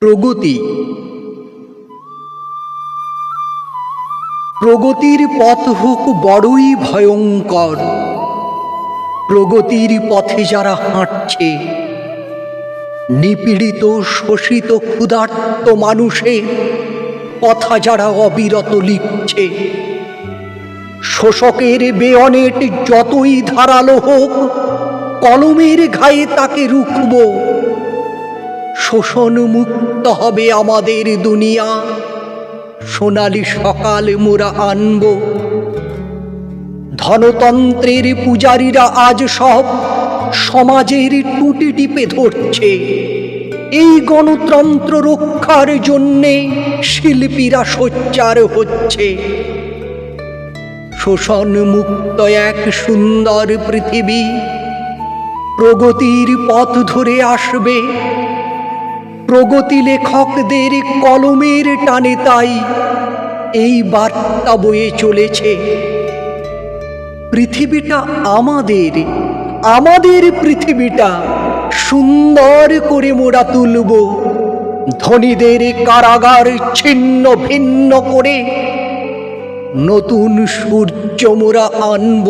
প্রগতি। প্রগতির পথ হোক বড়ই ভয়ঙ্কর। প্রগতির পথে যারা হাঁটছে, নিপীড়িত, শোষিত, ক্ষুধার্ত মানুষে, কথা যারা অবিরত লিখছে, শোষকের বেয়নেট যতই ধারালো হোক, কলমের ঘায়ে তাকে রুখব। শোষণ মুক্ত হবে আমাদের দুনিয়া। সোনালি সকাল মোরা আনব। ধনতন্ত্রের পূজারীরা আজ সব সমাজের টুটি টিপে ধরছে। এই গণতন্ত্র রক্ষার জন্যে শিল্পীরা সোচ্চার হচ্ছে। শোষণ মুক্ত এক সুন্দর পৃথিবী প্রগতির পথ ধরে আসবে। প্রগতি লেখকদের কলমের টানে তাই এই বার্তা বয়ে চলেছে। পৃথিবীটা আমাদের আমাদের পৃথিবীটা সুন্দর করে মোড়া তুলব। ধনীদের কারাগার ছিন্ন ভিন্ন করে নতুন সূর্য মোরা আনব।